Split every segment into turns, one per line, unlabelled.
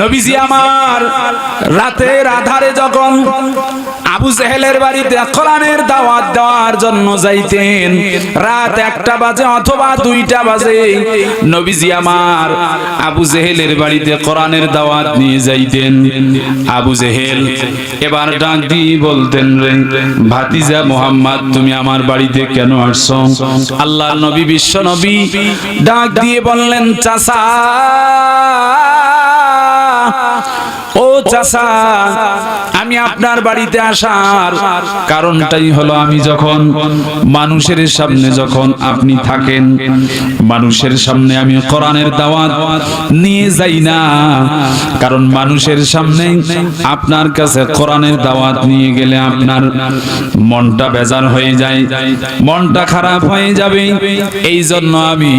নবীজি আমার রাতের আধারে যখন আবু জেহেলের বাড়িতে কোরআনের দাওয়াত দেওয়ার জন্য যাইতেন, রাত একটা বাজে অথবা দুইটা বাজে, নবীজি আমার আবু জেহেলের বাড়িতে কোরআনের দাওয়াত নিয়ে যাইতেন। আবু জেহেল এবার ডাক দিয়ে বলতেন ভাতিজা মোহাম্মদ, তুমি আমার বাড়িতে কেন আসছো? আল্লাহর নবী বিশ্ব নবী ডাক দিয়ে বললেন, চাচা চাচা, আমি আপনার বাড়িতে আসার কারণটাই হলো আমি যখন মানুষের সামনে যখন আপনি থাকেন, মানুষের সামনে আমি কোরআনের দাওয়াত নিয়ে যাই না। কারণ মানুষের সামনে আপনার কাছে কোরআনের দাওয়াত নিয়ে গেলে আপনার মনটা বেজার হয়ে যায়, মনটা খারাপ হয়ে যাবে। এই জন্য আমি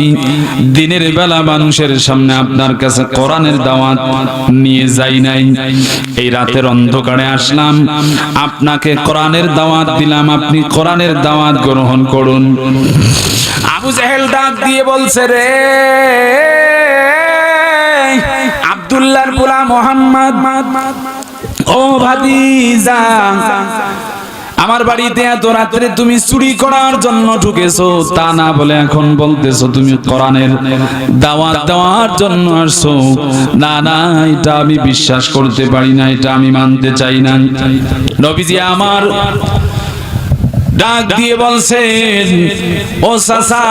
দিনের বেলা মানুষের সামনে আপনার কাছে কোরআনের দাওয়াত নিয়ে যাই নাই। এই রাতের অন্ধকারে আসলাম। আপনাকে কোরআনের দাওয়াত দিলাম। আপনি কোরআনের দাওয়াত গ্রহণ করুন। আবু জাহেল ডাক দিয়ে বলছে রে, আব্দুল্লাহর গোলাম মোহাম্মদ, ও ভাতিজা আমার বাড়িতে এত রাত্রে তুমি চুরি করার জন্য ঢুকেছো, তা না বলে এখন বলতেছো তুমি কোরআনের দাওয়াত দেওয়ার জন্য আসছো। না না, এটা আমি বিশ্বাস করতে পারি না, এটা আমি মানতে চাই না। নবীজি আমার ডাক দিয়ে বলছেন, ও সাসা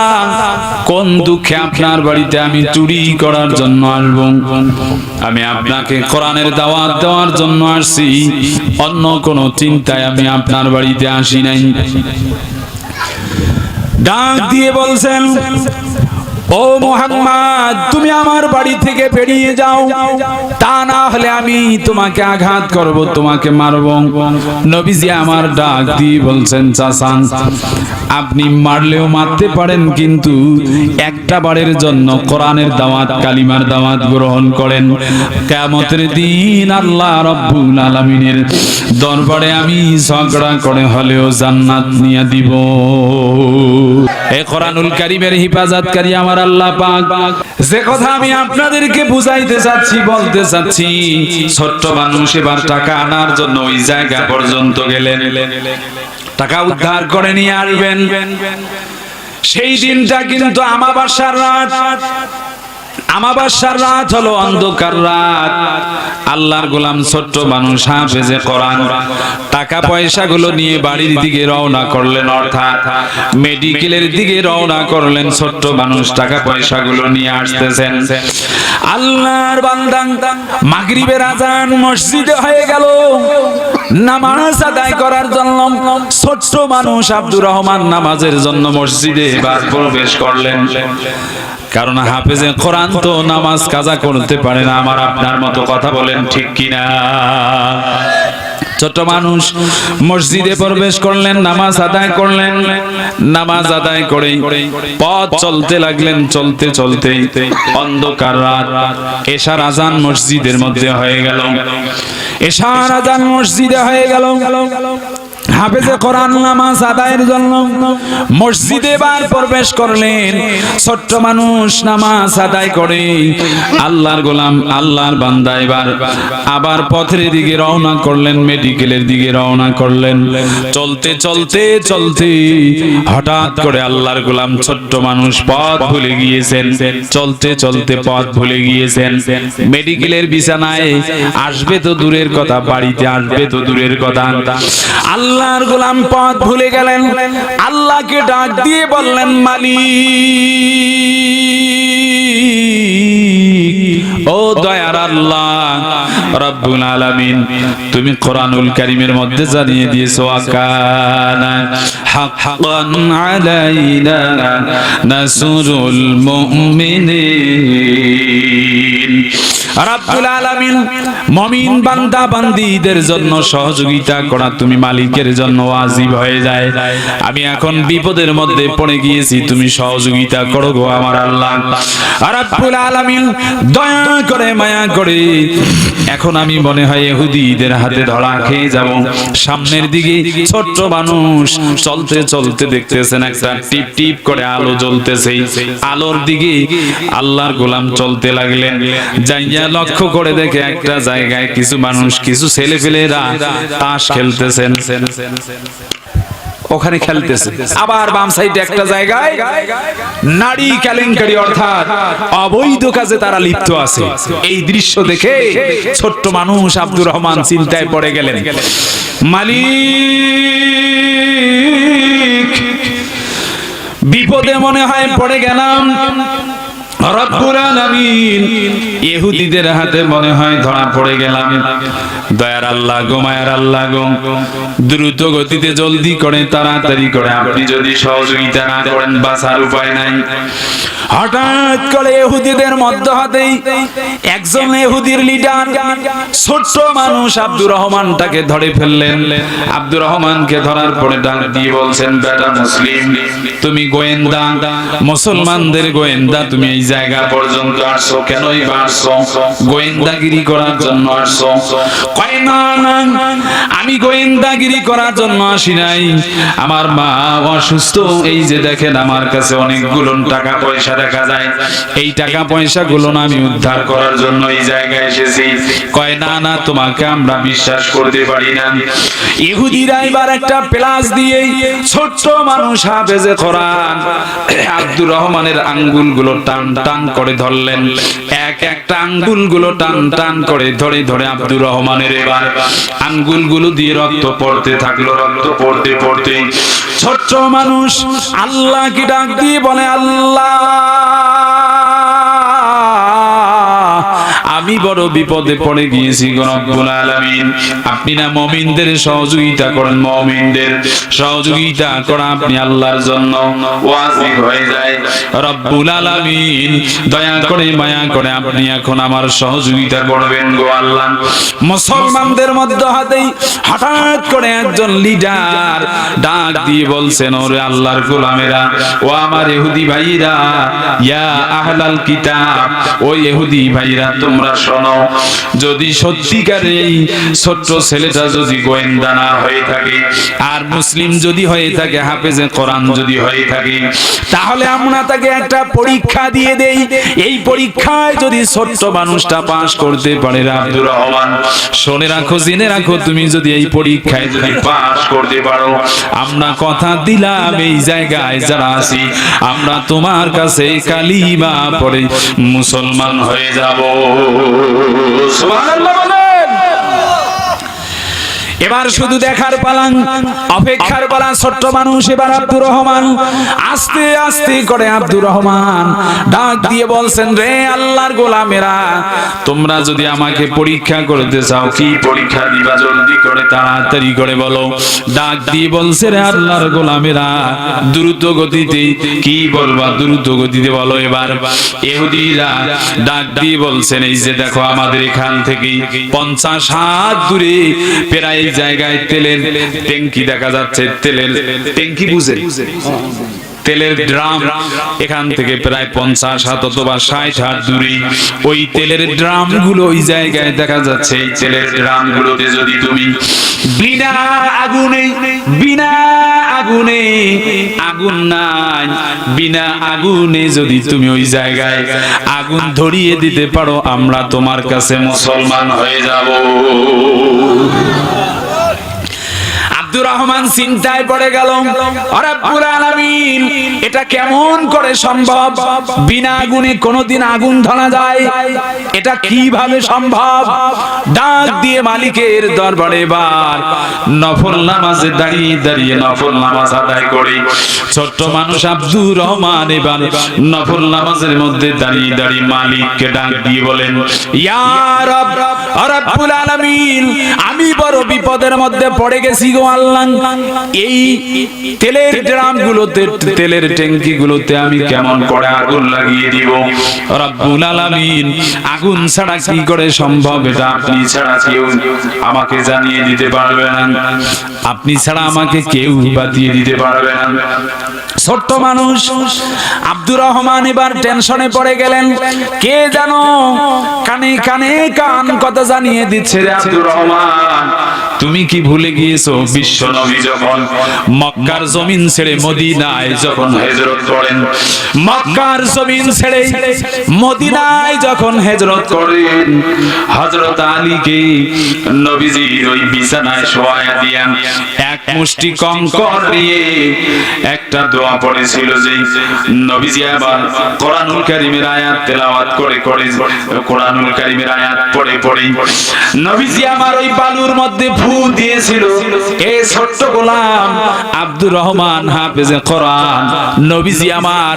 কোন দুঃখে আপনার বাড়িতে আমি চুরি করার জন্য আসব? আমি আপনাকে কোরআনের দাওয়াত দেওয়ার জন্য আসছি। অন্য কোনো চিন্তায় আমি আপনার বাড়িতে আসি নাই। ডাক দিয়ে বলছেন ও মোহাম্মদ, তুমি আমার বাড়ি থেকে বেরিয়ে যাও। তা না হলে আমি তোমাকে আঘাত করব, তোমাকে মারব। নবীজি আমার ডাক দিয়ে বলছেন চাচান আপনি মারলেও মারতে পারেন, কিন্তু একটা বারের জন্য কোরআনের দাওয়াত, কালিমার দাওয়াত গ্রহণ করেন। কেমতের দিন আল্লাহ রব্বুল আলামিনের দরবারে আমি ঝগড়া করে হলেও জান্নাত নিয়ে দিব। এ কোরআনুল কারিমের হিফাজতকারী আমার আল্লাহ পাক। যে কথা আমি আপনাদেরকে বুঝাইতে চাচ্ছি, বলতে চাচ্ছি, ছোট্ট মানুষ এবার টাকা আনার জন্য ওই জায়গা পর্যন্ত গেলেন। টাকা উদ্ধার করে নিয়ে আসবেন। সেই দিনটা কিন্তু আমাবাসার রাত। আমাবাসার রাত হলো অন্ধকার রাত। আল্লাহর গোলাম ছোট্ট মানুষ হাফেজে কোরআন। টাকা পয়সা গুলো নিয়ে বাড়ির দিকে রওনা করলেন, অর্থাৎ মেডিকেলের দিকে রওনা করলেন ছোট্ট মানুষ। টাকা পয়সা গুলো নিয়ে আসতেছেন। আল্লাহর বান্দা, মাগরিবের আজান মসজিদে হয়ে গেল। নামাজ আদায় করার জন্য ছোট্ট মানুষ আব্দুর রহমান নামাজের জন্য মসজিদে এবার প্রবেশ করলেন। কারণ হাফেজে কোরআন তো নামাজ কাজা করতে পারে না, আমার আপনার মতো কথা বলেন ঠিক কিনা? ছোট মানুষ মসজিদে প্রবেশ করলেন, নামাজ আদায় করলেন, নামাজ আদায় করে পথ চলতে লাগলেন, চলতে চলতে অন্ধকার রাত। এশার আজান মসজিদের মধ্যে হয়ে গেল। এশার আজান মসজিদে হয়ে গেল। হাফেজে কোরআন নামাজ আদায়ের জন্য মসজিদে এবার প্রবেশ করলেন। ছোট্ট মানুষ নামাজ আদায় করে। আল্লাহর গোলাম, আল্লাহর বান্দা এবার আবার পথের দিকে রওনা করলেন, মেডিকেলের দিকে রওনা করলেন। চলতে চলতে চলতে হঠাৎ করে আল্লাহর গোলাম ছোট্ট মানুষ পথ ভুলে গিয়েছেন। চলতে চলতে পথ ভুলে গিয়েছেন। মেডিকেলের বিছানায় আসবে তো দূরের কথা, বাড়িতে আসবে তো দূরের কথা। আল্লাহর গোলাম পথ ভুলে গেলেন। আল্লাহকে ডাক দিয়ে বললেন, মালিক, ও দয়ার আল্লাহ, রব্বুল আলামিন, তুমি কোরআনুল কারীমের মধ্যে জানিয়ে দিয়েছ, আকানা হাক্কান আলাইনা নাসরুল মুমিনিন। রাব্বুল আলামিন, মুমিন বান্দা বান্দীদের জন্য সহযোগিতা করা তুমি মালিকের জন্য ওয়াজিব হয়ে যায়। আমি এখন বিপদের মধ্যে পড়ে গিয়েছি, তুমি সহযোগিতা করো গো আমার আল্লাহ। রাব্বুল আলামিন, দয়া করে, মায়া করে। এখন আমি মনে হয় ইহুদিদের হাতে ধরা খেয়ে যাব। সামনের দিকে ছোট্ট মানুষ চলতে চলতে দেখতেছেন, একটা টিপ টিপ করে আলো জ্বলতেছে। আলোর দিকে আল্লাহর গোলাম চলতে লাগলেন। যাইয়া লক্ষ্য করে দেখে একটা জায়গায় কিছু মানুষ, কিছু ছেলে পেলেরা তাস খেলতেছেন। ওখানে খেলতেছে। আবার বাম সাইডে একটা জায়গায় নারী কেলেঙ্কারি অর্থাৎ অবৈধ কাজে তারা লিপ্ত আছে। এই দৃশ্য দেখে ছোট্ট মানুষ আব্দুর রহমান চিন্তায় পড়ে গেলেন। মালিক, বিপদে মনে হয় পড়ে গেলাম। ইহুদিদের হাতে মনে হয় ধরা পড়ে গেলাম। দয়ার আল্লাহ আল্লাহ গো। দ্রুত গতিতে জলদি করে, তাড়াতাড়ি করে। আপনি যদি সহযোগিতা না করেন, বাঁচার উপায় নাই। হঠাৎ করে একজন লিডার মানুষ আব্দুর ধরে আব্দুর রহমানকে ধরার পরে দিয়ে বলছেন মুসলিম, তুমি মুসলমানদের তুমি এই জায়গা পর্যন্ত আসছো? কেনই বা আসছো? গোয়েন্দাগিরি করার জন্য আসছো? কয়, না না আমি গোয়েন্দাগিরি করার জন্য আসি নাই। আমার মা অসুস্থ। এই যে দেখেন, আমার কাছে অনেকগুলো টাকা পয়সা দেখা যায়। এই টাকা পয়সা গুলো আমি উদ্ধার করার জন্য এই জায়গায় এসেছি। কয়, না না, তোমাকে আমরা বিশ্বাস করতে পারি না। ইহুদিরা এবার একটা প্লাস দিয়ে ছোট্ট মানুষ হাফেজে কোরআন আব্দুর রহমানের আঙ্গুলগুলো টান টান করে ধরলেন। এক একটা আঙ্গুলগুলো টান টান করে ধরে ধরে আব্দুর রহমানের এবার। আঙ্গুলগুলো দিয়ে রক্ত পড়তে থাকল, রক্ত পড়তে পড়তে ছোট্ট মানুষ আল্লাহ কি ডাক দিয়ে বলে, আল্লাহ! আমি বড় বিপদে পড়ে গিয়েছি আপনি না মুমিনদের সহযোগিতা করেন, মুমিনদের সহযোগিতা করা আপনি আল্লাহর জন্য রব্বুল দয়া করে মায়া করে আপনি এখন আমার সহযোগিতা করবেন গো আল্লাহ। মুসলমানদের হাতেই হঠাৎ করে একজন লিডার ডাক দিয়ে বলছেন, ওরে আল্লাহর গোলামেরা, ও আমার ইহুদি ভাইরা ইয়া আহলাল কিতাব, ও ইহুদি ভাইরা তোমরা শোনো, যদি সত্যিকার এই ছোট্ট ছেলেটা যদি গোয়েন্দা না হয়ে থাকে, আর মুসলিম যদি হয়ে থাকে, হাফেজে কোরআন যদি হয়ে থাকে, তাহলে আমরা তাকে একটা পরীক্ষা দিয়ে দেই। এই পরীক্ষায় যদি ছোট্ট মানুষটা পাশ করতে পারে, আব্দুর রহমান, শুনে রাখো, জেনে রাখো, তুমি যদি এই পরীক্ষায় যদি পাশ করতে পারো, আমরা কথা দিলাম এই জায়গায় যারা আছি, আমরা তোমার কাছে কালিমা পড়ে মুসলমান হয়ে যাব। সুবহানাল্লাহ এবার শুধু দেখার পালান, অপেক্ষার পালা ছোট্ট মানুষ এবার আব্দুর রহমান। আস্তে আস্তে করে আব্দুর রহমান ডাক দিয়ে বলছেন, রে আল্লাহর গোলামেরা, তোমরা যদি আমাকে পরীক্ষা করতে চাও, কি পরীক্ষা দিবা? জলদি করে তাড়াতাড়ি করে বলো। ডাক দিয়ে বলছে, রে আল্লাহর গোলামেরা, দ্রুত গতিতে কি বলবা? দ্রুত গতিতে বলো এবার। ইহুদিরা ডাক দিয়ে বলছেন, এই যে দেখো, আমাদের এখান থেকে পঞ্চাশ হাত দূরে প্রায় জায়গায় তেলের ট্যাঙ্কি দেখা যাচ্ছে, তেলের ট্যাঙ্কি বুঝে। তেলের ড্রাম এখান থেকে প্রায় পঞ্চাশ হাত অথবা ষাট হাত দূরে। ওই তেলের ড্রামগুলো ওই জায়গায় দেখা যাচ্ছে। এই তেলের ড্রাম গুলোতে যদি তুমি বিনা আগুনে বিনা আগুনে আগুন নাই, বিনা আগুনে যদি তুমি ওই জায়গায় আগুন ধরিয়ে দিতে পারো, আমরা তোমার কাছে মুসলমান হয়ে যাব। আব্দুর রহমান চিন্তায় পড়ে গেল। এটা কেমন করে সম্ভব? বিনা আগুনে কোনোদিন আগুন ধরা যায়। এটা কীভাবে সম্ভব? ডাক দিয়ে মালিকের দরবারে এবার নফল নামাজে দাঁড়িয়ে দাঁড়িয়ে নফল নামাজ আদায় করে। ছোট্ট মানুষ আব্দুর রহমান এবার নফল নামাজের মধ্যে দাঁড়িয়ে দাঁড়িয়ে মালিককে ডাক দিয়ে বলেন, ইয়া রব আমি বড় বিপদের মধ্যে পড়ে গেছি গো এই তেলের ড্রাম গুলোতে তেলের ট্যাঙ্কি গুলোতে আমি কেমন করে আগুন লাগিয়ে দিব? রব্বুল আলামিন, আগুন ছাড়া কি করে সম্ভব এটা আপনি ছাড়া কেউ আমাকে জানিয়ে দিতে পারবে না। আপনি ছাড়া আমাকে কেউ বাতিয়ে দিতে পারবে না। ছোট্ট মানুষ আব্দুর রহমান এবার টেনশনে পড়ে গেলেন, কে জানো? কানে কানে কান কথা জানিয়ে দিচ্ছে আব্দুর রহমান। তুমি কি ভুলে গিয়েছো বিশ্ব নবী যখন মক্কার জমিন ছেড়ে মদিনায় যখন হেজরত করেন? মক্কার জমিন ছেড়ে মদিনায় যখন হেজরত করেন, হযরত আলীকে নবীজির ওই বিছানায় শোয়া দিয়া এক মুষ্টি কঙ্কর দিয়ে একটা দোয়া পড়েছিল যে, নবীজি আবার কোরআনুল কারীমের আয়াত তেলাওয়াত করে করে, কোরআনুল কারীমের আয়াত পড়ে পড়ে, নবীজি আমার ওই বালুর মধ্যে দিয়েছিল, এ ছোট্ট গোলাম, আব্দুর রহমান হাফেজে কোরআন, নবীজি আমার,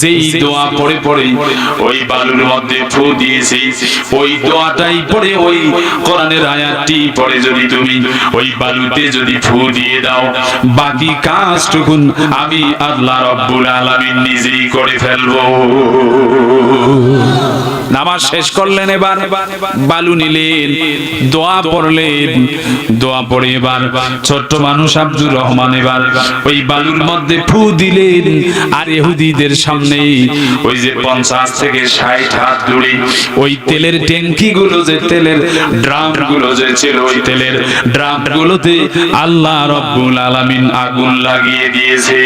যেই দোয়া পড়ে পড়ে ওই বালুর মধ্যে ফু দিয়েছে, ওই দোয়াটাই পড়ে ওই কোরআনের আয়াতটি পড়ে যদি তুমি, ওই বালুতে যদি ফু দিয়ে দাও, বাকি কাজটুকুন আমি আল্লাহ রব্বুল আলামিন নিজেই করে ফেলব। নামাজ শেষ করলেন এবার। বালু নিলেন, দোয়া পড়লেন, দোয়া পড়ে এবার ছোট্ট মানুষ আব্দুর রহমান এবার ওই বালুর মধ্যে ফু দিলেন আর ইহুদিদের সামনে ওই যে পঞ্চাশ থেকে ষাট হাত দূরে ওই তেলের ট্যাঙ্কি গুলো যে তেলের ড্রামগুলো যে ছিল, ওই তেলের ড্রাম গুলোতে আল্লাহ রব্বুল আলামিন আগুন লাগিয়ে দিয়েছে।